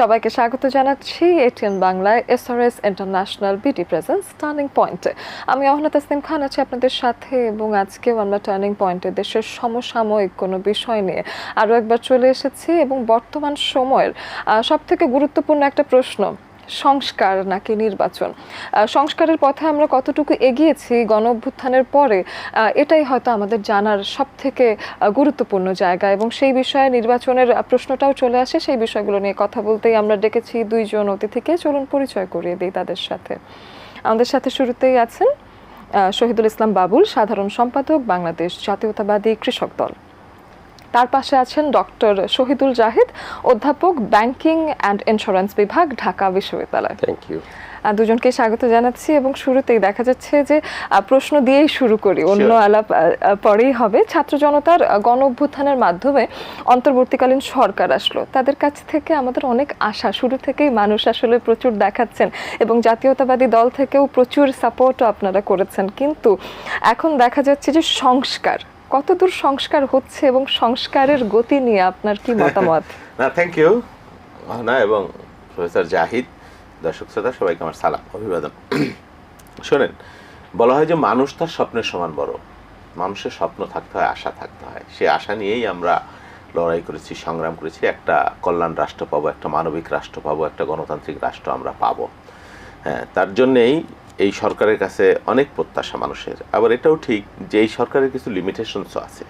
সবাইকে স্বাগত জানাচ্ছি এটিএন বাংলায় S R S international beauty presence turning পয়েন্টে। আমি অহনা তাসনিম খান আছি আপনাদের সাথে এবং আজকেও আমরা টার্নিং পয়েন্টে দেশের সমসাময়িক কোনো বিষয় নিয়ে আরও একবার চলে এসেছি এবং বর্তমান সময়ের সবথেকে গুরুত্বপূর্ণ একটা প্রশ্ন সংস্কার নাকি নির্বাচন? সংস্কারের পথে আমরা কতটুকু এগিয়েছি গণ অভ্যুত্থানের পরে এটাই হয়তো আমাদের জানার সব থেকে গুরুত্বপূর্ণ জায়গা এবং সেই বিষয়ে নির্বাচনের প্রশ্নটাও চলে আসে। সেই বিষয়গুলো নিয়ে কথা বলতেই আমরা ডেকেছি দুইজন অতিথিকে। চলুন পরিচয় করিয়ে দিই তাদের সাথে। আমাদের সাথে শুরুতেই আছেন শহীদুল ইসলাম বাবুল, সাধারণ সম্পাদক, বাংলাদেশ জাতীয়তাবাদী কৃষক দল। তার পাশে আছেন ডক্টর শহীদুল জাহিদ অধ্যাপক ব্যাংকিং অ্যান্ড ইন্স্যুরেন্স বিভাগ ঢাকা বিশ্ববিদ্যালয়। থ্যাংক ইউ দুজনকে স্বাগত জানাচ্ছি এবং শুরুতেই দেখা যাচ্ছে যে প্রশ্ন দিয়েই শুরু করি অন্য আলাপ পরেই হবে। ছাত্র জনতার গণ অভ্যুত্থানের মাধ্যমে অন্তর্বর্তীকালীন সরকার আসলো। তাদের কাছ থেকে আমাদের অনেক আশা। শুরু থেকেই মানুষ আসলে প্রচুর দেখাচ্ছেন এবং জাতীয়তাবাদী দল থেকেও প্রচুর সাপোর্টও আপনারা করেছেন। কিন্তু এখন দেখা যাচ্ছে যে সংস্কার কতদূর সংস্কার হচ্ছে এবং সংস্কারের গতি নিয়ে আপনার কি মতামত? না থ্যাংক ইউ না এবং প্রফেসর জাহিদ। দর্শক শ্রোতা, সবাইকে আমার সালাম, অভিবাদন। শোনেন, বলা হয় যে মানুষ তার স্বপ্নের সমান বড়। মানুষের স্বপ্ন থাকতে হয়, আশা থাকতে হয়। সেই আশা নিয়েই আমরা লড়াই করেছি, সংগ্রাম করেছি। একটা কল্যাণ রাষ্ট্র পাবো, একটা মানবিক রাষ্ট্র পাবো, একটা গণতান্ত্রিক রাষ্ট্র আমরা পাবো। হ্যাঁ তার জন্যেই এই সরকারের কাছে অনেক প্রত্যাশা মানুষের। আবার এটাও ঠিক যে এই সরকারের কিছু লিমিটেশনসও আছে।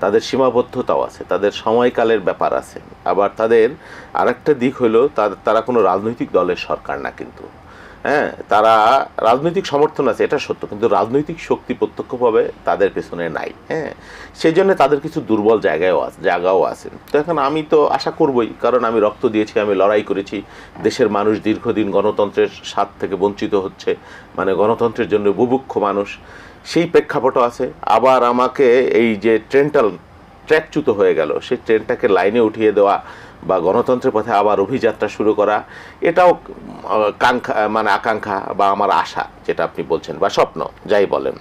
তাদের সীমাবদ্ধতাও আছে, তাদের সময়কালের ব্যাপার আছে। আবার তাদের আরেকটা দিক হলো তার- কোনো রাজনৈতিক দলের সরকার না কিন্তু। হ্যাঁ তারা রাজনৈতিক সমর্থন আছে, এটা সত্য, কিন্তু রাজনৈতিক শক্তি প্রত্যক্ষভাবে তাদের পেছনে নাই হ্যাঁ। সেই জন্য তাদের কিছু দুর্বল জায়গায়ও আছে, জায়গাও আছে। তো এখন আমি তো আশা করবই, কারণ আমি রক্ত দিয়েছি, আমি লড়াই করেছি, দেশের মানুষ দীর্ঘদিন গণতন্ত্রের স্বাদ থেকে বঞ্চিত হচ্ছে মানে গণতন্ত্রের জন্য বুভুক্ষ মানুষ, সেই প্রেক্ষাপটও আছে। আবার আমাকে এই যে ট্রেনটা ট্র্যাকচ্যুত হয়ে গেল, সেই ট্রেনটাকে লাইনে উঠিয়ে দেওয়া বা গণতন্ত্রের পথে আবার অভিযাত্রা শুরু করা এটাও কাঙ্ক্ষা মানে আকাঙ্ক্ষা বা আমার আশা যেটা আপনি বলছেন বা স্বপ্ন যাই বলেন।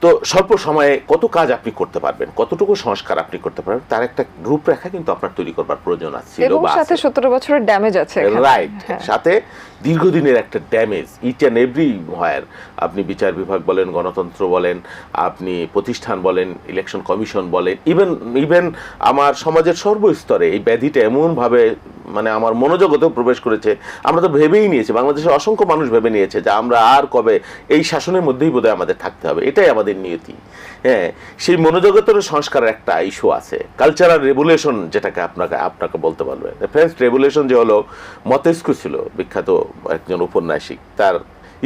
তো স্বল্প সময়ে কত কাজ আপনি করতে পারবেন? কতটুকু সংস্কার আপনি করতে পারবেন? তার একটা রূপরেখা কিন্তু আপনার তৈরি করবার প্রয়োজন আছে সাথে সতেরো বছরের ড্যামেজ আছে রাইট হ্যাঁ। সাথে দীর্ঘদিনের একটা damage each and everywhere আপনি বিচার বিভাগ বলেন, গণতন্ত্র বলেন, আপনি প্রতিষ্ঠান বলেন ইলেকশন কমিশন বলেন ইভেন ইভেন আমার সমাজের সর্বস্তরে এই ব্যাধিটা এমনভাবে মানে আমার মনোজগতেও প্রবেশ করেছে। আমরা তো ভেবেই নিয়েছি, বাংলাদেশের অসংখ্য মানুষ ভেবে নিয়েছে যে আমরা আর কবে এই শাসনের মধ্যেই বোধহয় আমাদের থাকতে হবে। এটাই আমাদের নিয়তি। হ্যাঁ সেই মনোজগতের সংস্কারের একটা ইস্যু আছে। কালচারাল রেভুলেশন যেটাকে আপনাকে আপনাকে বলতে পারবেন ফ্রেঞ্চ রেভুলেশন যে হলো, মতেস্কু ছিল, বিখ্যাত একজন উপন্যাসিক, তার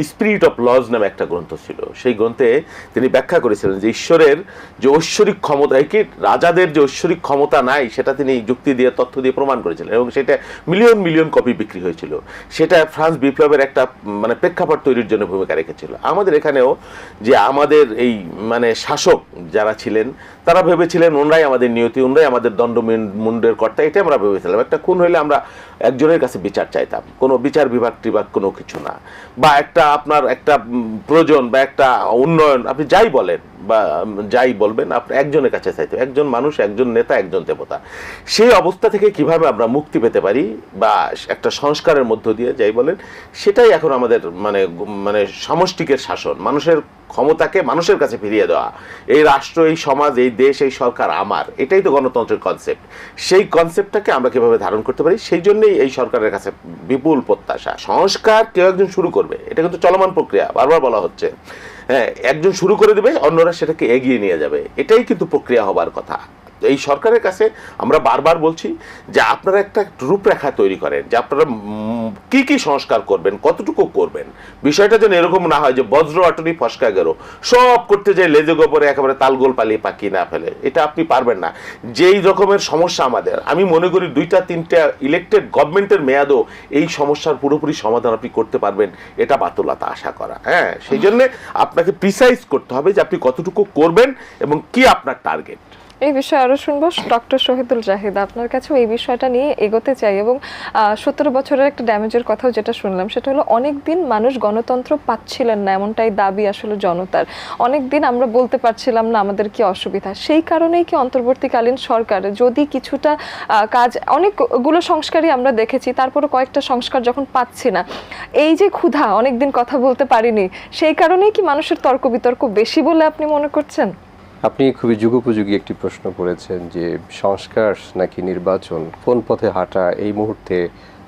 স্পিরিট অফ লজ নামে একটা গ্রন্থ ছিল। সেই গ্রন্থে তিনি ব্যাখ্যা করেছিলেন যে ঈশ্বরের যে ঐশ্বরিক ক্ষমতা কি রাজাদের যে ঐশ্বরিক ক্ষমতা নাই, সেটা তিনি যুক্তি দিয়ে, তথ্য দিয়ে প্রমাণ করেছিলেন এবং সেটা মিলিয়ন মিলিয়ন কপি বিক্রি হয়েছিল। সেটা ফ্রান্স বিপ্লবের একটা মানে প্রেক্ষাপট তৈরির জন্য ভূমিকা রেখেছিল। আমাদের এখানেও যে আমাদের এই মানে শাসক যারা ছিলেন, তারা ভেবেছিলেন, ওনরাই আমাদের নিয়তি, ওনরাই আমাদের দণ্ড মুন্ডের কর্তা। এটাই আমরা ভেবেছিলাম। একটা খুন হইলে আমরা একজনের কাছে বিচার চাইতাম। কোনো বিচার বিভাগ টিভাগ কোনো কিছু না। বা একটা আপনার একটা প্রয়োজন বা একটা উন্নয়ন, আপনি যাই বলেন বা যাই বলবেন, আপনি একজনের কাছে চাইতে একজন মানুষ, একজন নেতা, একজন দেবতা। সেই অবস্থা থেকে কীভাবে আমরা মুক্তি পেতে পারি বা একটা সংস্কারের মধ্য দিয়ে যাই বলেন, সেটাই এখন আমাদের মানে মানে সমষ্টিকের শাসন। মানুষের ক্ষমতাকে মানুষের কাছে ফিরিয়ে দেওয়া। এই রাষ্ট্র, এই সমাজ, এই দেশ, এই সরকার আমার। এটাই তো গণতন্ত্রের কনসেপ্ট সেই কনসেপ্টটাকে আমরা কীভাবে ধারণ করতে পারি? সেই জন্যই এই সরকারের কাছে বিপুল প্রত্যাশা। সংস্কার কেউ একজন শুরু করবে। এটা কিন্তু চলমান প্রক্রিয়া, বারবার বলা হচ্ছে। হ্যাঁ একজন শুরু করে দেবে, অন্যরা সেটাকে এগিয়ে নিয়ে যাবে। এটাই কিন্তু প্রক্রিয়া হবার কথা। এই সরকারের কাছে আমরা বারবার বলছি যে আপনারা একটা রূপরেখা তৈরি করেন, যে আপনারা কি কি সংস্কার করবেন, কতটুকু করবেন। বিষয়টা যেন এরকম না হয় যে বজ্র আটনি ফসকা গেল, সব করতে যাই লেজে গোপরে একেবারে তালগোল পালিয়ে পাকিয়ে না ফেলে। এটা আপনি পারবেন না। যেই রকমের সমস্যা আমাদের, আমি মনে করি দুইটা তিনটা ইলেকটেড গভর্নমেন্টের মেয়াদও এই সমস্যার পুরোপুরি সমাধান আপনি করতে পারবেন, এটা বাতুলতা আশা করা। হ্যাঁ সেই জন্যে আপনাকে প্রিসাইজ করতে হবে যে আপনি কতটুকু করবেন এবং কি আপনার টার্গেট এই বিষয়ে আরও শুনব। ডক্টর শহীদুল জাহিদ, আপনার কাছেও এই বিষয়টা নিয়ে এগোতে চাই এবং সতেরো বছরের একটা ড্যামেজের কথাও যেটা শুনলাম, সেটা হলো অনেক দিন মানুষ গণতন্ত্র পাচ্ছিলেন না, এমনটাই দাবি আসলে জনতার। অনেক দিন আমরা বলতে পারছিলাম না আমাদের কি অসুবিধা। সেই কারণেই কি অন্তর্বর্তীকালীন সরকার যদি কিছুটা কাজ, অনেকগুলো সংস্কারই আমরা দেখেছি তারপরে কয়েকটা সংস্কার যখন পাচ্ছি না, এই যে ক্ষুধা, অনেকদিন কথা বলতে পারিনি, সেই কারণেই কি মানুষের তর্ক বিতর্ক বেশি বলে আপনি মনে করছেন? আপনি খুবই যুগোপযোগী একটি প্রশ্ন করেছেন যে সংস্কার নাকি নির্বাচন কোন পথে হাঁটা এই মুহূর্তে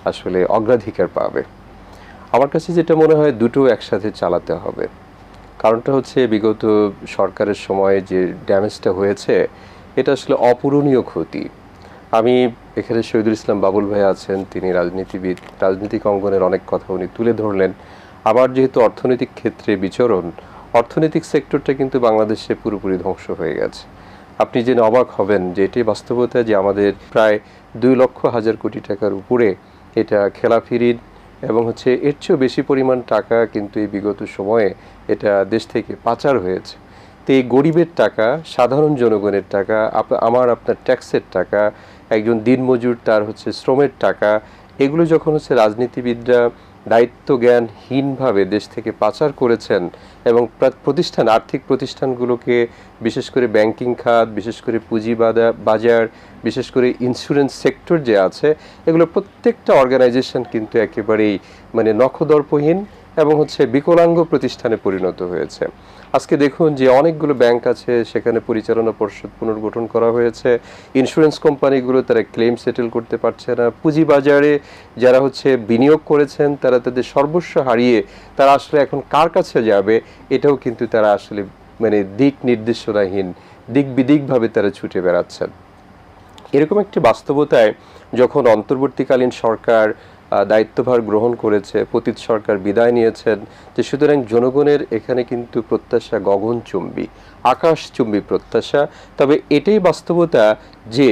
আসলে অগ্রাধিকার পাবে? আমার কাছে যেটা মনে হয় দুটো একসাথে চালাতে হবে। কারণটা হচ্ছে বিগত সরকারের সময়ে যে ড্যামেজটা হয়েছে, এটা আসলে অপূরণীয় ক্ষতি। আমি এখানে শহীদুল ইসলাম বাবুল ভাই আছেন, তিনি রাজনীতিবিদ, রাজনৈতিক অঙ্গনের অনেক কথা উনি তুলে ধরলেন। আবার যেহেতু অর্থনৈতিক ক্ষেত্রে বিচরণ অর্থনৈতিক সেক্টরটা কিন্তু বাংলাদেশে পুরোপুরি ধ্বংস হয়ে গেছে। আপনি জেনে অবাক হবেন যে এটি বাস্তবতা যে আমাদের প্রায় দুই লক্ষ হাজার কোটি টাকার উপরে এটা খেলাফি এবং হচ্ছে এর চেয়েও বেশি পরিমাণ টাকা কিন্তু এই বিগত সময়ে এটা দেশ থেকে পাচার হয়েছে। তো এই গরিবের টাকা, সাধারণ জনগণের টাকা আমার, আপনার ট্যাক্সের টাকা, একজন দিনমজুর তার হচ্ছে শ্রমের টাকা, এগুলো যখন হচ্ছে রাজনীতিবিদরা দায়িত্ব জ্ঞানহীনভাবে দেশ থেকে পাচার করেছেন এবং প্রতিষ্ঠান, আর্থিক প্রতিষ্ঠানগুলোকে বিশেষ করে ব্যাংকিং খাত, বিশেষ করে পুঁজিবাদা বাজার, বিশেষ করে ইন্স্যুরেন্স সেক্টর যে আছে, এগুলো প্রত্যেকটা অর্গানাইজেশন কিন্তু একেবারেই মানে নখদর্পহীন এবং হচ্ছে বিকলাঙ্গ প্রতিষ্ঠানে পরিণত হয়েছে। আজকে দেখুন যে অনেকগুলো ব্যাংক আছে, সেখানে পরিচালনা পর্ষদ পুনর্গঠন করা হয়েছে। ইন্স্যুরেন্স কোম্পানিগুলো তারা ক্লেম সেটেল করতে পারছে না। পুঁজিবাজারে যারা হচ্ছে বিনিয়োগ করেছেন, তারা তাদের সর্বস্ব হারিয়ে তারা আসলে এখন কার কাছে যাবে, এটাও কিন্তু তারা আসলে মানে দিক নির্দেশনাহীন, দিক বিদিকভাবে তারা ছুটে বেড়াচ্ছেন। এরকম একটি বাস্তবতায় যখন অন্তর্বর্তীকালীন সরকার দায়িত্বভার গ্রহণ করেছে, পতীত সরকার বিদায় নিয়েছেন, যে সুতরাং জনগণের এখানে কিন্তু প্রত্যাশা গগনচুম্বী আকাশচুম্বী প্রত্যাশা। তবে এটাই বাস্তবতা যে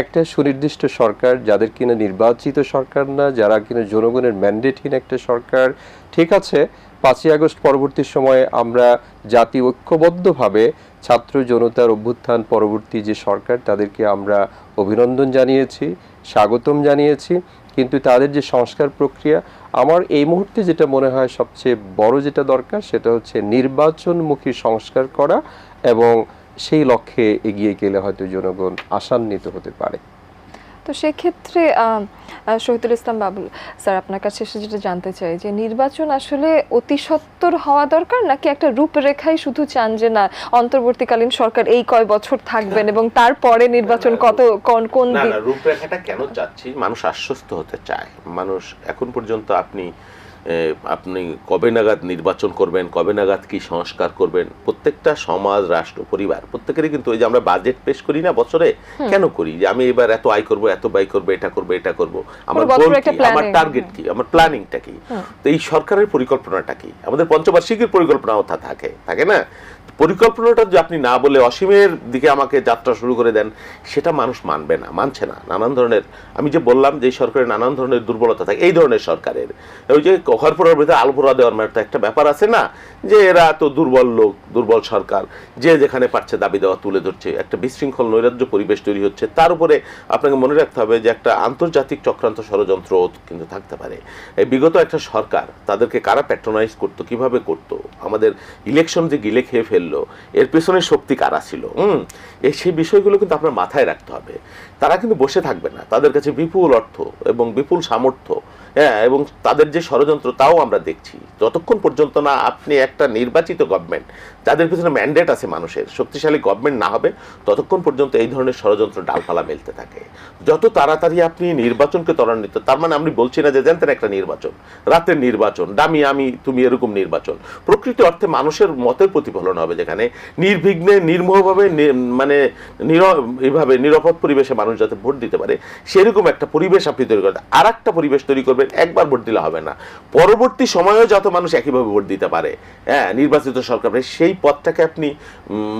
একটা সুনির্দিষ্ট সরকার, যাদের কিনা নির্বাচিত সরকার না, যারা কিনা জনগণের ম্যান্ডেটহীন একটা সরকার, ঠিক আছে, পাঁচই আগস্ট পরবর্তী সময়ে আমরা জাতি ঐক্যবদ্ধভাবে ছাত্র জনতার অভ্যুত্থান পরবর্তী যে সরকার, তাদেরকে আমরা অভিনন্দন জানিয়েছি, স্বাগতম জানিয়েছি। কিন্তু তাদের যে সংস্কার প্রক্রিয়া, আমার এই মুহূর্তে যেটা মনে হয় সবচেয়ে বড় যেটা দরকার, সেটা হচ্ছে নির্বাচনমুখী সংস্কার করা এবং সেই লক্ষ্যে এগিয়ে গেলে হয়তো জনগণ আশান্বিত হতে পারে। তো সেক্ষেত্রে শহীদুল ইসলাম বাবুল স্যার আপনার কাছে এসে যেটা জানতে চাই যে নির্বাচন আসলে অতি সত্তর হওয়া দরকার নাকি একটা রূপরেখাই শুধু চান যে না অন্তর্বর্তীকালীন সরকার এই কয় বছর থাকবেন এবং তারপরে নির্বাচন কত কোন কোন রূপরেখাটা কেন চাচ্ছি? মানুষ আশ্বস্ত হতে চায়। মানুষ এখন পর্যন্ত আপনি আপনি কবে নাগাদ নির্বাচন করবেন কবে নাগাদ কি সংস্কার করবেন প্রত্যেকটা সমাজ রাষ্ট্র পরিবার প্রত্যেকেরই কিন্তু ওই যে আমরা বাজেট পেশ করি না বছরে কেন করি? যে আমি এবার এত আয় করব এত ব্যয় করব এটা করব এটা করব। আমার গোল কি? আমার টার্গেট কি? আমার প্ল্যানিংটা কি? তো এই সরকারের পরিকল্পনাটা কি? আমাদের পঞ্চবার্ষিকীর পরিকল্পনাও তা থাকে থাকে না? পরিকল্পনাটা যে আপনি না বলে অসীমের দিকে আমাকে যাত্রা শুরু করে দেন, সেটা মানুষ মানবে না, মানছে না। নানান ধরনের, আমি যে বললাম যে সরকারের নানান ধরনের দুর্বলতা থাকে, এই ধরনের সরকারের। ওই যে কখরপুরের ভিতরে আলপুরা দেওয়ার মতো একটা ব্যাপার আছে না, যে এরা তো দুর্বল লোক, দুর্বল সরকার, যে যেখানে পারছে দাবি দেওয়া তুলে ধরছে, একটা বিশৃঙ্খল নৈরাজ্য পরিবেশ তৈরি হচ্ছে। তার উপরে আপনাকে মনে রাখতে হবে যে একটা আন্তর্জাতিক চক্রান্ত ষড়যন্ত্র কিন্তু থাকতে পারে। এই বিগত একটা সরকার তাদেরকে কারা প্যাট্রোনাইজ করতো, কীভাবে করতো? আমাদের ইলেকশন যে গিলে খেয়ে ফেলল এর পেছনে শক্তি কারা ছিল? হুম? এই সেই বিষয়গুলো কিন্তু আপনার মাথায় রাখতে হবে। তারা কিন্তু বসে থাকবে না। তাদের কাছে বিপুল অর্থ এবং বিপুল সামর্থ্য। হ্যাঁ এবং তাদের যে ষড়যন্ত্র, তাও আমরা দেখছি। যতক্ষণ পর্যন্ত না আপনি একটা নির্বাচিত গভর্নমেন্ট যাদের পিছনে ম্যান্ডেট আছে মানুষের, শক্তিশালী গভর্নমেন্ট না হবে, ততক্ষণ পর্যন্ত এই ধরনের ষড়যন্ত্র ডালপালা মেলতে থাকে। যত তাড়াতাড়ি আপনি নির্বাচনকে ত্বরান্বিত, তার মানে আমি বলছি না যে জানতেন একটা নির্বাচন, রাতের নির্বাচন, দামি আমি, তুমি এরকম নির্বাচন। প্রকৃতি অর্থে মানুষের মতের প্রতিফলন হবে যেখানে নির্বিঘ্নে, নির্মোহভাবে মানে এইভাবে নিরাপদ পরিবেশে মানুষ যাতে ভোট দিতে পারে, সেরকম একটা পরিবেশ আপনি তৈরি করবেন আর একটা পরিবেশ তৈরি করবেন একবার ভোট দিলে হবে না। পরবর্তী সময়েও যত মানুষ একইভাবে ভোট দিতে পারে হ্যাঁ নির্বাচিত সরকার সেই পথটাকে আপনি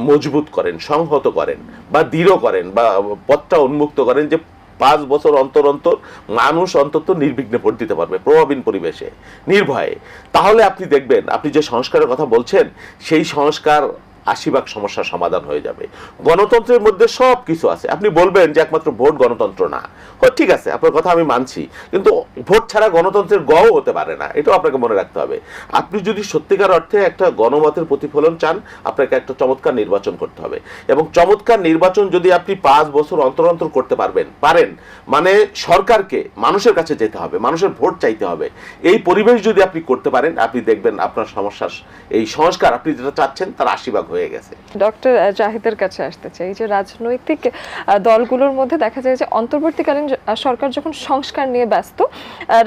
মজবুত করেন, সংহত করেন বা দৃঢ় করেন বা পথটা উন্মুক্ত করেন যে পাঁচ বছর অন্তর অন্তর মানুষ অন্তত নির্বিঘ্নে ভোট দিতে পারবে প্রভাবীন পরিবেশে, নির্ভয়ে। তাহলে আপনি দেখবেন, আপনি যে সংস্কারের কথা বলছেন, সেই সংস্কার আশি ভাগ সমস্যার সমাধান হয়ে যাবে। গণতন্ত্রের মধ্যে সব কিছু আছে। আপনি বলবেন যে একমাত্র ভোট গণতন্ত্র না। ঠিক আছে, আপনার কথা আমি মানছি। কিন্তু ভোট ছাড়া গণতন্ত্রের গও হতে পারে না, এটাও আপনাকে মনে রাখতে হবে। আপনি যদি সত্যিকার অর্থে একটা গণমতের প্রতিফলন চান, আপনাকে একটা চমৎকার নির্বাচন করতে হবে। এবং চমৎকার নির্বাচন যদি আপনি পাঁচ বছর অন্তর অন্তর করতে পারবেন, পারেন। মানে সরকারকে, মানুষের কাছে যেতে হবে, মানুষের ভোট চাইতে হবে। এই পরিবেশ যদি আপনি করতে পারেন, আপনি দেখবেন আপনার সমস্যার, এই সংস্কার আপনি যেটা চাচ্ছেন, তার আশীর্বাদ হয়ে গেছে। ডক্টর জাহিদের কাছে আসতে চাই। যে রাজনৈতিক দলগুলোর মধ্যে দেখা যায় যে অন্তর্বর্তীকালীন সরকার যখন সংস্কার নিয়ে ব্যস্ত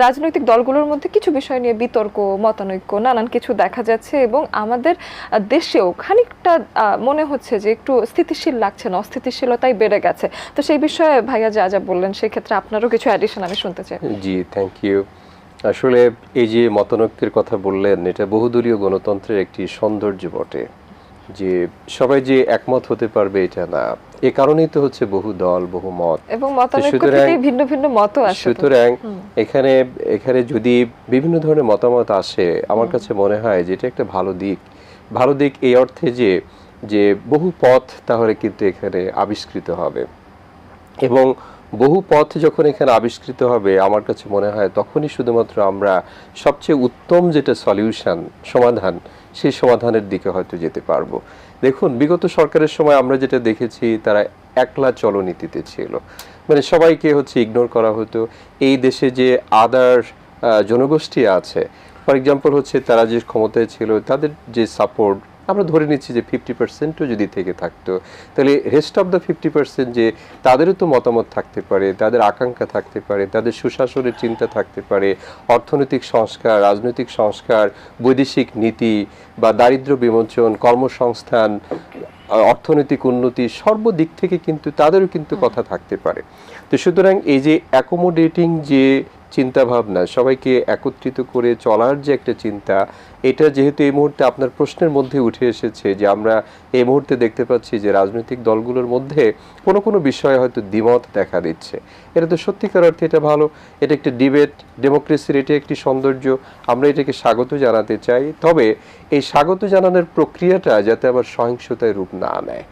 রাজনৈতিক দলগুলোর মধ্যে কিছু বিষয় নিয়ে বিতর্ক মতানৈক্য নানান কিছু দেখা যাচ্ছে এবং আমাদের দেশেও খানিকটা আহ, মনে হচ্ছে যে একটু স্থিতিশীল লাগছে না অস্থিতিশীলতাই বেড়ে গেছে। তো সেই বিষয়ে ভাইয়া যা যা বললেন সেই ক্ষেত্রে আপনারও কিছু অ্যাডিশন আমি শুনতে চাই। জি থ্যাংক ইউ আসলে এই যে মতানৈক্যের কথা বললেন এটা বহুদলীয় গণতন্ত্রের একটি সৌন্দর্য বটে। যে সবাই যে একমত হতে পারবে এটা না। এ কারণেই তো হচ্ছে বহু দল বহু মত। এবং ভিন্ন ভিন্ন আসে সুতরাং এখানে এখানে যদি বিভিন্ন ধরনের মতামত আসে আমার কাছে মনে হয় যে এটা একটা ভালো দিক। ভালো দিক এই অর্থে যে যে বহু পথ তাহলে কিন্তু এখানে আবিষ্কৃত হবে। এবং বহু পথ যখন এখানে আবিষ্কৃত হবে আমার কাছে মনে হয় তখনই শুধুমাত্র আমরা সবচেয়ে উত্তম যেটা সলিউশন সমাধান সেই সমাধানের দিকে হয়তো যেতে পারব। দেখুন, বিগত সরকারের সময় আমরা যেটা দেখেছি, তারা একলা চলনীতিতে ছিল। মানে সবাইকে হচ্ছে ইগনোর করা হতো। এই দেশে যে আদার জনগোষ্ঠী আছে ফর এক্সাম্পল হচ্ছে তারা যে ক্ষমতায় ছিল, তাদের যে সাপোর্ট আমরা ধরে নিচ্ছি যে ফিফটি পার্সেন্টও যদি থেকে থাকতো তাহলে rest of the fifty percent যে তাদেরও তো মতামত থাকতে পারে তাদের আকাঙ্ক্ষা থাকতে পারে তাদের সুশাসনের চিন্তা থাকতে পারে অর্থনৈতিক সংস্কার রাজনৈতিক সংস্কার বৈদেশিক নীতি বা দারিদ্র্য বিমোচন কর্মসংস্থান অর্থনৈতিক উন্নতি সর্বদিক থেকে কিন্তু তাদেরও কিন্তু কথা থাকতে পারে। তো সুতরাং এই যে অ্যাকোমোডেটিং যে চিন্তা ভাবনা সবাইকে একত্রিত করে চলার যে একটা চিন্তা, এটা যেহেতু এই মুহূর্তে আপনার প্রশ্নের মধ্যে উঠে এসেছে যে আমরা এই মুহূর্তে দেখতে পাচ্ছি যে রাজনৈতিক দলগুলোর মধ্যে কোনো কোনো বিষয়ে হয়তো দ্বিমত দেখা দিচ্ছে। এটা তো সত্যিকার অর্থে এটা ভালো। এটা একটা ডিবেট, ডেমোক্রেসির এটা একটি সৌন্দর্য। আমরা এটাকে স্বাগত জানাতে চাই। তবে এই স্বাগত জানানোর প্রক্রিয়াটা যাতে আবার সহিংসতায় রূপ না নেয়।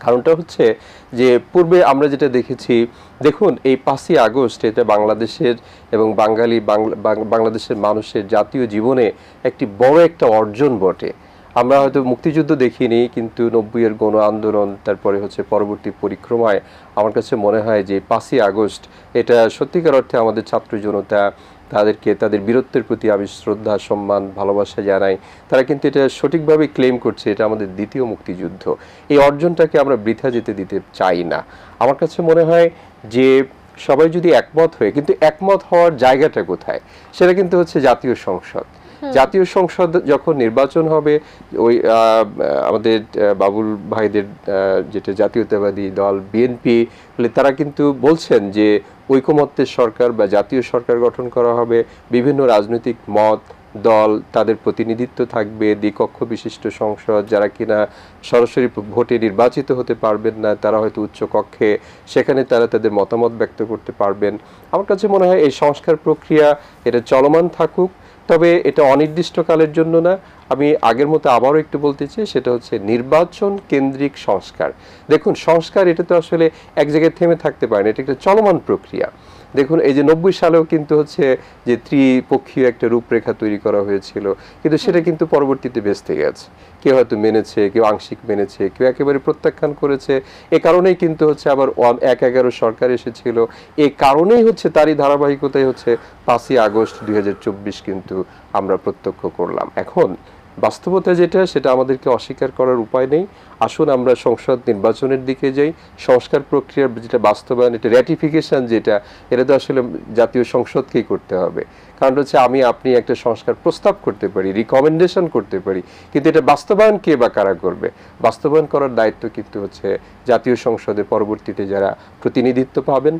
কারণটা হচ্ছে যে পূর্বে আমরা যেটা দেখেছি, দেখুন, এই পাঁচই আগস্ট এটা বাংলাদেশের এবং বাঙালি বাংলা- বাংলাদেশের মানুষের জাতীয় জীবনে একটি বড় একটা অর্জন বটে। আমরা হয়তো মুক্তিযুদ্ধ দেখিনি, কিন্তু নব্বইয়ের গণ আন্দোলন, তারপরে হচ্ছে পরবর্তী পরিক্রমায় আমার কাছে মনে হয় যে পাঁচই আগস্ট এটা সত্যিকার অর্থে আমাদের ছাত্র জনতা তাদেরকে তাদের বীরত্বের প্রতি আমি শ্রদ্ধা সম্মান ভালোবাসা জানাই। তারা কিন্তু এটা সঠিকভাবে ক্লেম করছে এটা আমাদের দ্বিতীয় মুক্তিযুদ্ধ। এই অর্জনটাকে আমরা বৃথা যেতে দিতে চাই না। আমার কাছে মনে হয় যে সবাই যদি একমত হয়ে কিন্তু একমত হওয়ার জায়গাটা কোথায়? সেটা কিন্তু হচ্ছে জাতীয় সংসদ। জাতীয় সংসদ যখন নির্বাচন হবে ওই আমাদের বাবুল ভাইদের যেটা জাতীয়তাবাদী দল বিএনপি তারা কিন্তু বলছেন যে ঐকমত্যের সরকার বা জাতীয় সরকার গঠন করা হবে, বিভিন্ন রাজনৈতিক মত, দল, তাদের প্রতিনিধিত্ব থাকবে, দ্বিকক্ষ বিশিষ্ট সংসদ, যারা কিনা সরাসরি ভোটে নির্বাচিত হতে পারবেন না, তারা হয়তো উচ্চ কক্ষে, সেখানে তারা তাদের মতামত ব্যক্ত করতে পারবেন। আমার কাছে মনে হয় এই সংস্কার প্রক্রিয়া, এটা চলমান থাকুক, তবে এটা অনির্দিষ্টকালের জন্য না আমি আগের মতো আবারও একটু বলতে চাই সেটা হচ্ছে নির্বাচন কেন্দ্রিক সংস্কার। দেখুন সংস্কার এটা তো আসলে এক জায়গায় থেমে থাকতে পারে না এটা একটা চলমান প্রক্রিয়া। দেখুন এই যে নব্বই সালেও কিন্তু হচ্ছে যে ত্রিপক্ষীয় একটা রূপরেখা তৈরি করা হয়েছিল কিন্তু সেটা কিন্তু পরবর্তীতে বেসতে গেছে। কেউ হয়তো মেনেছে কেউ আংশিক মেনেছে কেউ একেবারে প্রত্যাখ্যান করেছে। এ কারণেই কিন্তু হচ্ছে আবার এক এগারো সরকার এসেছিল। এ কারণেই হচ্ছে তারই ধারাবাহিকতাই হচ্ছে পাঁচই আগস্ট দুই হাজার চব্বিশ কিন্তু আমরা প্রত্যক্ষ করলাম। এখন বাস্তবতা যেটা, সেটা আমাদেরকে অস্বীকার করার উপায় নেই। আসুন আমরা সংসদ নির্বাচনের দিকে যাই। সংস্কার প্রক্রিয়ার যেটা বাস্তবায়ন, এটা র্যাটিফিকেশান যেটা, এটা তো আসলে জাতীয় সংসদকেই করতে হবে। কারণ হচ্ছে আমি আপনি একটা সংস্কার প্রস্তাব করতে পারি রিকমেন্ডেশন করতে পারি, কিন্তু এটা বাস্তবায়ন কে বা কারা করবে? বাস্তবায়ন করার দায়িত্ব কিন্তু হচ্ছে জাতীয় সংসদে পরবর্তীতে যারা প্রতিনিধিত্ব পাবেন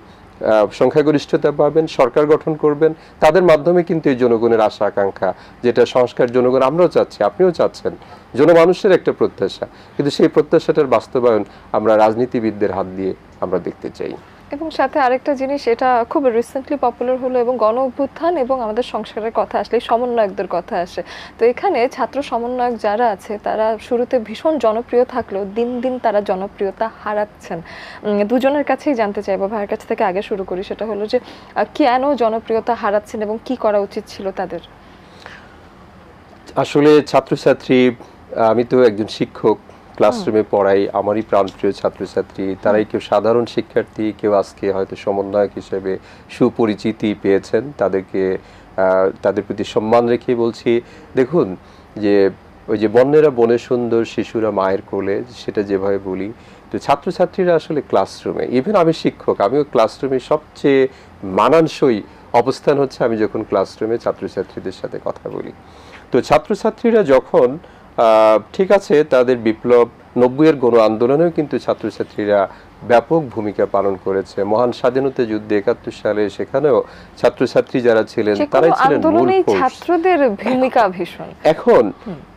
সংখ্যাগরিষ্ঠতা পাবেন, সরকার গঠন করবেন, তাদের মাধ্যমে কিন্তু এই জনগণের আশা, আকাঙ্ক্ষা, যেটা সংস্কার জনগণ আমরাও চাচ্ছি, আপনিও চাচ্ছেন, জনমানুষের একটা প্রত্যাশা। কিন্তু সেই প্রত্যাশাটার বাস্তবায়ন আমরা রাজনীতিবিদদের হাত দিয়ে আমরা দেখতে চাই। এবং সাথে আরেকটা জিনিস, এটা খুব রিসেন্টলি পপুলার হলো এবং গণ অভ্যুত্থান এবং আমাদের সংস্কারের কথা আসলে সমন্বয়কদের কথা আসে। তো এখানে ছাত্র সমন্বয়ক যারা আছে, তারা শুরুতে ভীষণ জনপ্রিয় থাকলেও দিন দিন তারা জনপ্রিয়তা হারাচ্ছেন। দুজনের কাছেই জানতে চাইব, ভাইয়ের কাছ থেকে আগে শুরু করি, সেটা হলো যে কেন জনপ্রিয়তা হারাচ্ছেন এবং কি করা উচিত ছিল তাদের? আসলে ছাত্রছাত্রী, আমি তো একজন শিক্ষক ক্লাসরুমে পড়াই, আমারই প্রাণপ্রিয় ছাত্রছাত্রী, তারাই কেউ সাধারণ শিক্ষার্থী, কেউ আজকে হয়তো সমন্বয়ক হিসেবে সুপরিচিতি পেয়েছেন। তাদেরকে তাদের প্রতি সম্মান রেখে বলছি, দেখুন, যে ওই যে বন্যেরা বনে সুন্দর, শিশুরা মায়ের কোলে, সেটা যেভাবে বলি, তো ছাত্রছাত্রীরা আসলে ক্লাসরুমে ইভেন আমি শিক্ষক, আমিও ক্লাসরুমে সবচেয়ে মানানসই অবস্থান হচ্ছে আমি যখন ক্লাসরুমে ছাত্রছাত্রীদের সাথে কথা বলি। তো ছাত্রছাত্রীরা যখন ঠিক আছে তাদের বিপ্লব নব্বইয়ের গণ আন্দোলনেও কিন্তু ছাত্রছাত্রীরা ব্যাপক ভূমিকা পালন করেছে। মহান স্বাধীনতা যুদ্ধে একাত্তর সালে সেখানেও ছাত্রছাত্রী যারা ছিলেন তারাই ছিলেন মূল ছাত্রদের ভূমিকা ভীষণ। এখন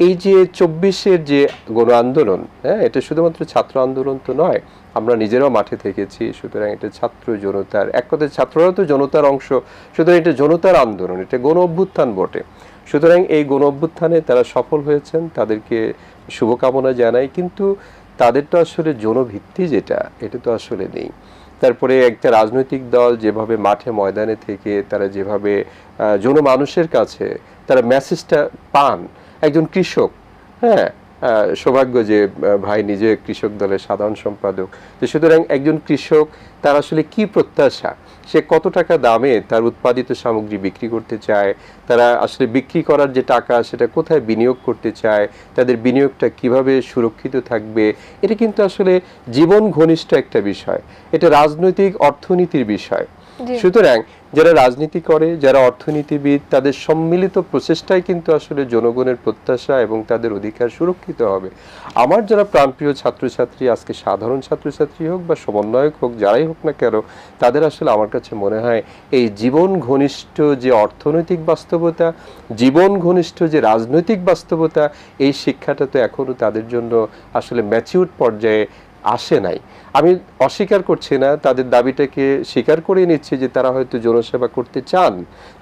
এই যে চব্বিশের যে গণ আন্দোলন হ্যাঁ এটা শুধুমাত্র ছাত্র আন্দোলন তো নয় আমরা নিজেরাও মাঠে থেকেছি সুতরাং এটা ছাত্র জনতার এক কথায় ছাত্ররা তো জনতার অংশ সুতরাং এটা জনতার আন্দোলন এটা গণ অভ্যুত্থান বটে। সুতরাং এই গণ অভ্যুত্থানে তারা সফল হয়েছেন, তাদেরকে শুভকামনা জানাই, কিন্তু তাদের তো আসলে জনভিত্তি যেটা, এটা তো আসলে নেই। তারপরে একটা রাজনৈতিক দল যেভাবে মাঠে ময়দানে থেকে তারা যেভাবে জনমানুষের কাছে তারা মেসেজটা পান, একজন কৃষক হ্যাঁ সৌভাগ্য যে ভাই নিজে কৃষক দলের সাধারণ সম্পাদক। তো সুতরাং একজন কৃষক, তার আসলে কি প্রত্যাশা? সে কত টাকা দামে তার উৎপাদিত সামগ্রী বিক্রি করতে চায়? তারা আসলে বিক্রি করার যে টাকা, সেটা কোথায় বিনিয়োগ করতে চায়? তাদের বিনিয়োগটা কীভাবে সুরক্ষিত থাকবে? এটা কিন্তু আসলে জীবন ঘনিষ্ঠ একটা বিষয়। এটা রাজনৈতিক অর্থনীতির বিষয়। সুতরাং যারা রাজনীতি করে, যারা অর্থনীতিবিদ, তাদের সম্মিলিত প্রচেষ্টায় কিন্তু আসলে জনগণের প্রত্যাশা এবং তাদের অধিকার সুরক্ষিত হবে। আমার যারা প্রাণপ্রিয় ছাত্রছাত্রী, আজকে সাধারণ ছাত্রছাত্রী হোক বা সমন্বয়ক হোক, যারাই হোক না কেন, তাদের আসলে আমার কাছে মনে হয় এই জীবন ঘনিষ্ঠ যে অর্থনৈতিক বাস্তবতা, জীবন ঘনিষ্ঠ যে রাজনৈতিক বাস্তবতা, এই শিক্ষাটা তো এখনও তাদের জন্য আসলে ম্যাচিউর পর্যায়ে আসে নাই। আমি অস্বীকার করছি না, তাদের দাবিটাকে স্বীকার করে নিচ্ছি যে তারা হয়তো জনসেবা করতে চান,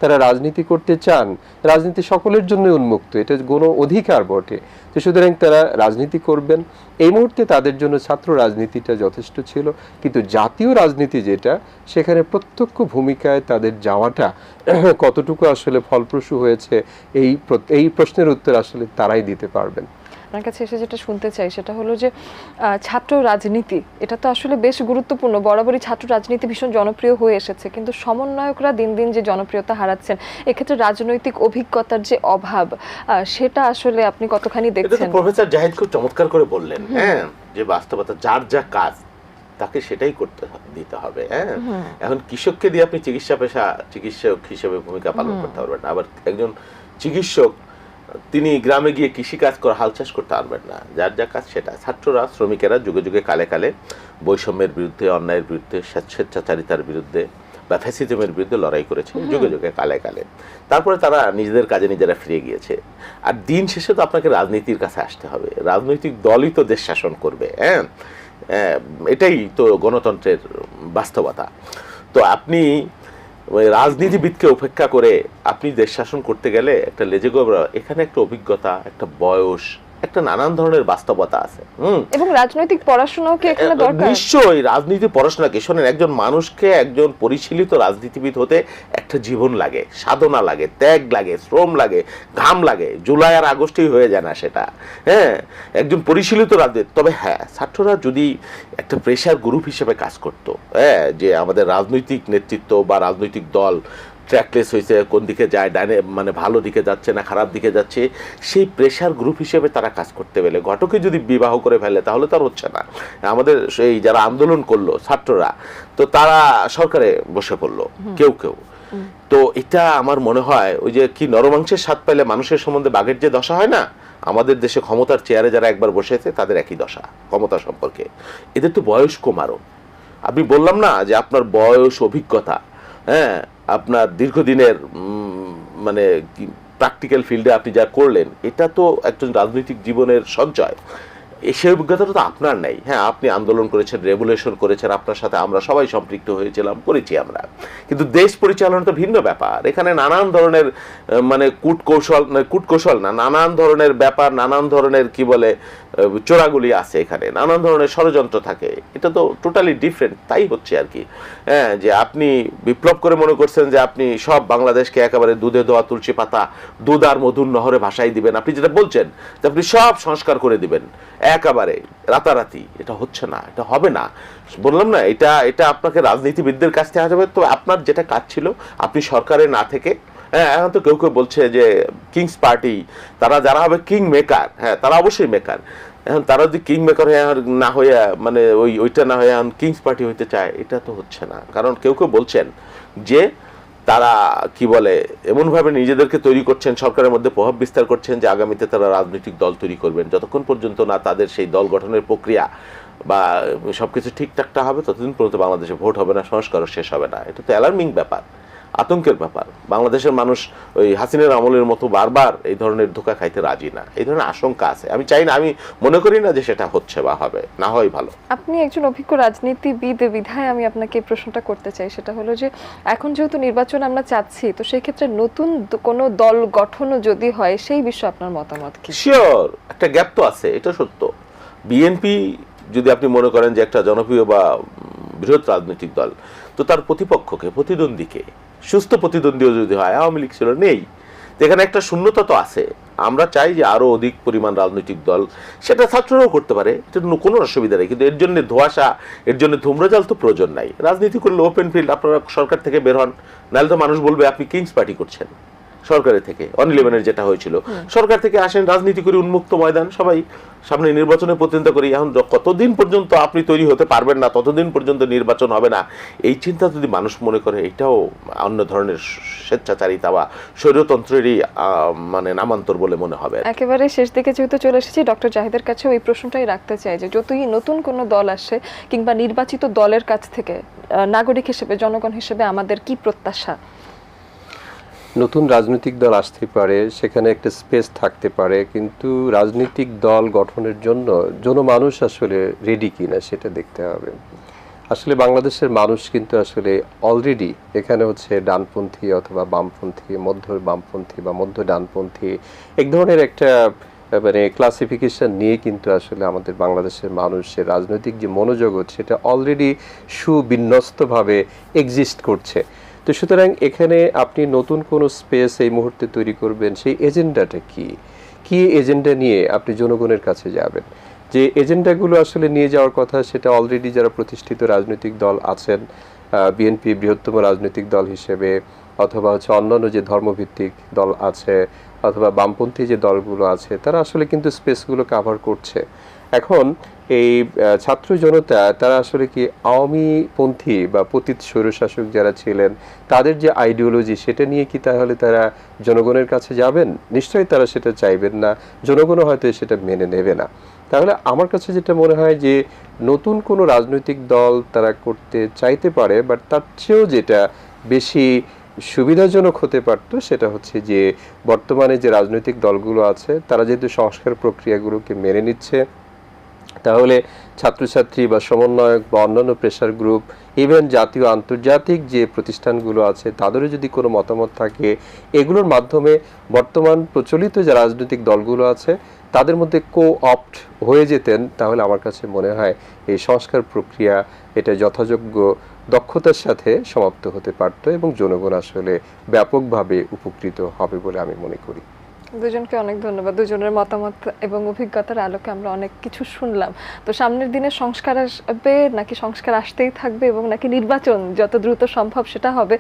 তারা রাজনীতি করতে চান, রাজনীতি সকলের জন্য উন্মুক্ত, এটা কোনো অধিকার বটে। তো সুতরাং তারা রাজনীতি করবেন। এই মুহূর্তে তাদের জন্য ছাত্র রাজনীতিটা যথেষ্ট ছিল, কিন্তু জাতীয় রাজনীতি যেটা, সেখানে প্রত্যক্ষ ভূমিকায় তাদের যাওয়াটা কতটুকু আসলে ফলপ্রসূ হয়েছে, এই এই প্রশ্নের উত্তর আসলে তারাই দিতে পারবেন। আপনার কাছে এসে যেটা শুনতে চাই সেটা হলো যে ছাত্র রাজনীতি এটা তো আসলে বেশ গুরুত্বপূর্ণ। বরাবরই ছাত্র রাজনীতি ভীষণ জনপ্রিয় হয়ে এসেছে কিন্তু সমন্বয়করা দিন দিন যে জনপ্রিয়তা হারাচ্ছেন এক্ষেত্রে রাজনৈতিক অভিজ্ঞতার যে অভাব সেটা আসলে আপনি কতখানি দেখছেন? প্রফেসর জাহিদ খুব চমৎকার করে বললেন হ্যাঁ যে বাস্তবতা যার যা কাজ তাকে সেটাই করতে দিতে হবে হ্যাঁ। এখন কৃষককে দিয়ে আপনি চিকিৎসা পেশা চিকিৎসক হিসেবে ভূমিকা পালন করতে পারবেন না। আবার একজন চিকিৎসক তিনি গ্রামে গিয়ে কৃষি কাজ করে হাল চাষ করতে পারবেন না। যার যা কাজ সেটা ছাত্ররা শ্রমিকেরা যুগে যুগে কালে কালে বৈষম্যের বিরুদ্ধে অন্যায়ের বিরুদ্ধে স্বেচ্ছ- স্বেচ্ছাচারিতার বিরুদ্ধে বা ফ্যাসিজমের বিরুদ্ধে লড়াই করেছে যুগে যুগে কালে কালে। তারপরে তারা নিজেদের কাজে নিজেরা ফিরে গিয়েছে। আর দিন শেষে তো আপনাকে রাজনীতির কাছে আসতে হবে। রাজনৈতিক দলই তো দেশ শাসন করবে হ্যাঁ? এটাই তো গণতন্ত্রের বাস্তবতা। তো আপনি রাজনীতিবিদকে উপেক্ষা করে আপনি দেশ শাসন করতে গেলে একটা লেজে গোবরা, এখানে একটা অভিজ্ঞতা, একটা বয়স একটা নানান ধরনের বাস্তবতা আছে হুম? এবং রাজনৈতিক পড়াশোনাও কি এখানে দরকার? নিশ্চয়ই রাজনীতি পড়াশোনা কি? শোনেন একজন মানুষকে একজন পরিশীলিত রাজনীতিবিদ হতে একটা জীবন লাগে সাধনা লাগে ত্যাগ লাগে শ্রম লাগে ঘাম লাগে জুলাই আর আগস্টেই হয়ে যায় না সেটা হ্যাঁ? একজন পরিশীলিত রাজনীতি তবে হ্যাঁ ছাত্ররা যদি একটা প্রেশার গ্রুপ হিসেবে কাজ করত হ্যাঁ? যে আমাদের রাজনৈতিক নেতৃত্ব বা রাজনৈতিক দল ট্র্যাকলেস হয়েছে কোন দিকে যায় ডাইনে মানে ভালো দিকে যাচ্ছে না খারাপ দিকে যাচ্ছে সেই প্রেশার গ্রুপ হিসেবে তারা কাজ করতে পেলে। ঘটকে যদি বিবাহ করে ফেলে তাহলে তো আর হচ্ছে না। আমাদের সেই যারা আন্দোলন করল ছাত্ররা তো তারা সরকারে বসে পড়ল কেউ কেউ। তো এটা আমার মনে হয় ওই যে কি নরমাংসের স্বাদ পাইলে মানুষের সম্বন্ধে বাঘের যে দশা হয় না? আমাদের দেশে ক্ষমতার চেয়ারে যারা একবার বসেছে তাদের একই দশা ক্ষমতা সম্পর্কে। এদের তো বয়স কম আরও। আমি বললাম না যে আপনার বয়স অভিজ্ঞতা হ্যাঁ? আপনার দীর্ঘদিনের মানে প্র্যাকটিক্যাল ফিল্ডে আপনি যা করলেন এটা তো একজন রাজনৈতিক জীবনের সঞ্চয়। সেই অভিজ্ঞতাটা তো আপনার নেই। হ্যাঁ আপনি আন্দোলন করেছেন রেগুলেশন করেছেন আপনার সাথে আমরা সবাই সম্পৃক্ত হয়েছিলাম করেছি আমরা। কিন্তু দেশ পরিচালনা তো ভিন্ন ব্যাপার। এখানে নানান ধরনের মানে কূট কৌশল না, নানান ধরনের ব্যাপার নানান ধরনের কি বলে চোরাগুলি আছে এখানে নানান ধরনের ষড়যন্ত্র থাকে। এটা তো টোটালি ডিফারেন্ট তাই হচ্ছে আর কি। হ্যাঁ যে আপনি বিপ্লব করে মনে করছেন যে আপনি সব বাংলাদেশকে একেবারে দুধে দেওয়া তুলসী পাতা দুধ আর মধুর নহরে ভাসাই দিবেন। আপনি যেটা বলছেন যে আপনি সব সংস্কার করে দিবেন। একেবারে রাতারাতি, এটা হচ্ছে না, এটা হবে না। বললাম না, এটা এটা আপনাকে রাজনীতিবিদদের কাছ থেকে যাবে তো আপনার যেটা কাজ ছিল, আপনি সরকারে না থেকে হ্যাঁ এখন তো কেউ কেউ বলছে যে কিংস পার্টি, তারা, যারা হবে কিং মেকার হ্যাঁ তারা অবশ্যই মেকার। এখন তারা যদি কিং মেকার হয়ে না হয়ে মানে ওই, ওইটা না হয়ে এখন কিংস পার্টি হইতে চায়, এটা তো হচ্ছে না। কারণ কেউ কেউ বলছেন যে তারা, কি বলে, এমনভাবে নিজেদেরকে তৈরি করছেন, সরকারের মধ্যে প্রভাব বিস্তার করছেন যে আগামীতে তারা রাজনৈতিক দল তৈরি করবেন। যতক্ষণ পর্যন্ত না তাদের সেই দল গঠনের প্রক্রিয়া বা সবকিছু ঠিকঠাকটা হবে, ততদিন পর্যন্ত বাংলাদেশে ভোট হবে না, সংস্কারও শেষ হবে না। এটা তো অ্যালার্মিং ব্যাপার। আতঙ্কের ব্যাপার। বাংলাদেশের মানুষ ওই হাসিনের আমলের মতো বারবার এই ধরনের ধোকা খাইতে রাজি না। এই ধরনের আশঙ্কা আছে। আমি চাই না আমি মনে করি না যে সেটা হচ্ছে বা হবে। না হয় ভালো। আপনি একজন অভিজ্ঞ রাজনীতিবিদ বিধায় আমি আপনাকে এই প্রশ্নটা করতে চাই। সেটা হলো যে এখন যেহেতু নির্বাচন আমরা চাচ্ছি তো সেই ক্ষেত্রে নতুন কোনো দল গঠনও যদি হয় সেই বিষয়ে আপনার মতামত কি? শিওর একটা গ্যাপ তো আছে এটা সত্য। বিএনপি যদি আপনি মনে করেন যে একটা জনপ্রিয় বা বৃহৎ রাজনৈতিক দল তো তার প্রতিপক্ষকে প্রতিদ্বন্দ্বীকে সুস্থ প্রতিদ্বন্দ্বীও যদি হয়, আওয়ামী লীগ ছিল, নেই। এখানে একটা শূন্যতা তো আছে। আমরা চাই যে আরও অধিক পরিমাণ রাজনৈতিক দল, সেটা ছাত্ররাও করতে পারে। এটা কোনো অসুবিধা নেই। কিন্তু এর জন্য ধোয়াশা, এর জন্য ধূম্রজাল তো প্রয়োজন নাই। রাজনীতি করলে ওপেন ফিল্ড আপনারা সরকার থেকে বের হন। নাহলে তো মানুষ বলবে, আপনি কিংস পার্টি করছেন। সরকারের থেকে অন ইলেভেনের যেটা হয়েছিল। সরকার থেকে আসেন রাজনীতি করে উন্মুক্ত ময়দান সবাই সামনে নির্বাচনে প্রতিনিধিত্ব করি এখন কতদিন পর্যন্ত আপনি তৈরি হতে পারবেন না ততদিন পর্যন্ত নির্বাচন হবে না এই চিন্তা যদি মানুষ মনে করে এটাও অন্য ধরনের স্বেচ্ছাচারিতা বা স্বৈরতন্ত্রেরই মানে নামান্তর বলে মনে হবে একেবারে শেষ দিকে যেহেতু চলে এসেছি ডক্টর জাহিদের কাছে ওই প্রশ্নটাই রাখতে চাই যে যতই নতুন কোনো দল আসে কিংবা নির্বাচিত দলের কাছ থেকে নাগরিক হিসেবে জনগণ হিসেবে আমাদের কি প্রত্যাশা? নতুন রাজনৈতিক দল আসতে পারে, সেখানে একটা স্পেস থাকতে পারে, কিন্তু রাজনৈতিক দল গঠনের জন্য জনমানুষ আসলে রেডি কিনা সেটা দেখতে হবে। আসলে বাংলাদেশের মানুষ কিন্তু আসলে অলরেডি এখানে হচ্ছে ডানপন্থী অথবা বামপন্থী, মধ্য বামপন্থী বা মধ্য ডানপন্থী, এক ধরনের একটা মানে ক্লাসিফিকেশন নিয়ে কিন্তু আসলে আমাদের বাংলাদেশের মানুষের রাজনৈতিক যে মনোজগৎ, সেটা অলরেডি সুবিন্যস্তভাবে এক্সিস্ট করছে। তো সুতরাং এখানে আপনি নতুন কোনো স্পেস এই মুহূর্তে তৈরি করবেন, সেই এজেন্ডাটা কি? কি এজেন্ডা নিয়ে আপনি জনগণের কাছে যাবেন? যে এজেন্ডাগুলো আসলে নিয়ে যাওয়ার কথা, সেটা অলরেডি যারা প্রতিষ্ঠিত রাজনৈতিক দল আছেন বিএনপি বৃহত্তম রাজনৈতিক দল হিসেবে, অথবা হচ্ছে অন্যান্য যে ধর্মভিত্তিক দল আছে অথবা বামপন্থী যে দলগুলো আছে, তারা আসলে কিন্তু স্পেসগুলো কাভার করছে। এখন এই ছাত্র জনতা, তারা আসলে কি আওয়ামী পন্থী বা পতিত স্বৈরশাসক যারা ছিলেন, তাদের যে আইডিওলজি সেটা নিয়ে কি তাহলে তারা জনগণের কাছে যাবেন? নিশ্চয়ই তারা সেটা চাইবেন না। জনগণও হয়তো সেটা মেনে নেবে না। তাহলে আমার কাছে যেটা মনে হয় যে, নতুন কোনো রাজনৈতিক দল তারা করতে চাইতে পারে বাট তার চেয়েও যেটা বেশি সুবিধাজনক হতে পারতো, সেটা হচ্ছে যে বর্তমানে যে রাজনৈতিক দলগুলো আছে, তারা যেহেতু সংস্কার প্রক্রিয়াগুলোকে মেনে নিচ্ছে, তাহলে ছাত্রছাত্রী বা সমন্বয়ক বা অন্যান্য প্রেশার গ্রুপ ইভেন জাতীয় আন্তর্জাতিক যে প্রতিষ্ঠানগুলো আছে, তাদেরও যদি কোনো মতামত থাকে, এগুলোর মাধ্যমে বর্তমান প্রচলিত যে রাজনৈতিক দলগুলো আছে, তাদের মধ্যে কো অপ্ট হয়ে যেতেন, তাহলে আমার কাছে মনে হয় এই সংস্কার প্রক্রিয়া এটা যথাযোগ্য দক্ষতার সাথে সমাপ্ত হতে পারত এবং জনগণ আসলে ব্যাপকভাবে উপকৃত হবে বলে আমি মনে করি। দুজনকে অনেক ধন্যবাদ। দুজনের মতামত এবং অভিজ্ঞতার আলোকে আমরা অনেক কিছু শুনলাম। তো সামনের দিনে সংস্কার আসবে নাকি সংস্কার আসতেই থাকবে এবং নাকি নির্বাচন যত দ্রুত সম্ভব সেটা হবে?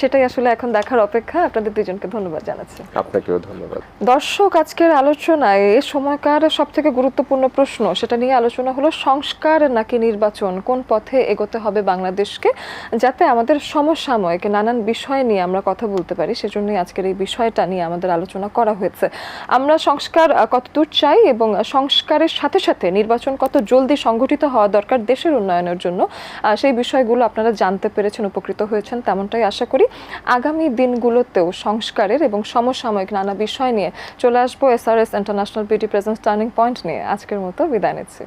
সেটাই আসলে এখন দেখার অপেক্ষা। আপনাদের দুজনকে ধন্যবাদ জানাচ্ছি। আপনাকেও ধন্যবাদ। দর্শক আজকের আলোচনায় এ সময়কার সব থেকে গুরুত্বপূর্ণ প্রশ্ন সেটা নিয়ে আলোচনা হলো সংস্কার নাকি নির্বাচন? কোন পথে এগোতে হবে বাংলাদেশকে যাতে আমাদের সমসাময়িক নানান বিষয় নিয়ে আমরা কথা বলতে পারি? সেজন্যই আজকের এই বিষয়টা নিয়ে আমাদের আলোচনা করা হয়ে হয়েছে। আমরা সংস্কার কত কতদূর চাই এবং সংস্কারের সাথে সাথে নির্বাচন কত জলদি সংগঠিত হওয়া দরকার দেশের উন্নয়নের জন্য সেই বিষয়গুলো আপনারা জানতে পেরেছেন, উপকৃত হয়েছেন তেমনটাই আশা করি। আগামী দিনগুলোতেও সংস্কারের এবং সমসাময়িক নানা বিষয় নিয়ে চলে আসব। S R S international beauty presence turning point নিয়ে। আজকের মতো বিদায় নিচ্ছি।